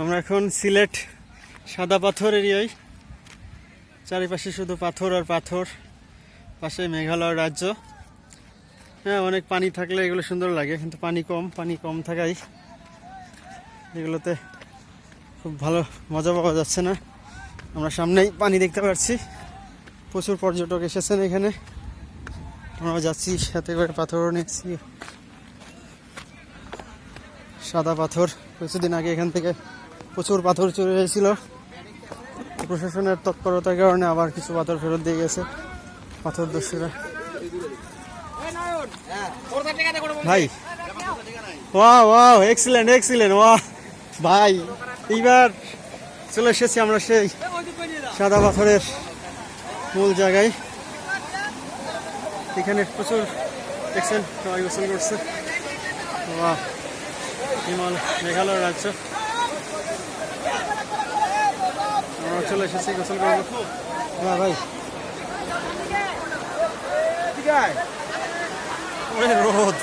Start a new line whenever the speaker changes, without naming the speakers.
আমরা এখন সিলেট সাদা পাথর এরিয়ায়। চারিপাশে শুধু পাথর আর পাথর, পাশে মেঘালয় রাজ্য। হ্যাঁ অনেক পানি থাকলে এগুলো সুন্দর লাগে, কিন্তু পানি কম পানি কম থাকায় এগুলোতে খুব ভালো মজা পাওয়া যাচ্ছে না। আমরা সামনেই পানি দেখতে পাচ্ছি প্রচুর পর্যটক এসেছেন এখানে। আমরা যাচ্ছি, সাথে করে পাথরও নিচ্ছি। সাদা পাথর, কিছুদিন আগে এখান থেকে প্রচুর পাথর চলে এসেছিল প্রশাসনের তৎপরতার কারণে আবার কিছু পাথর ফেরত দিয়ে গেছে পাথর দস্যুরা ভাই ওয়া ওয়াও এক্সিলেন্ট এক্সিলেন্ট ওয়া ভাই, এইবার চলে এসেছি আমরা সেই সাদা পাথরের মূল জায়গায়। এখানে প্রচুর দেখছেন সবাই গোসল করছে। বাহ হিমাল মেঘালয় রাজ্য। আমরা চলে এসেছি গোসল করব। হ্যাঁ ভাই। রোদ।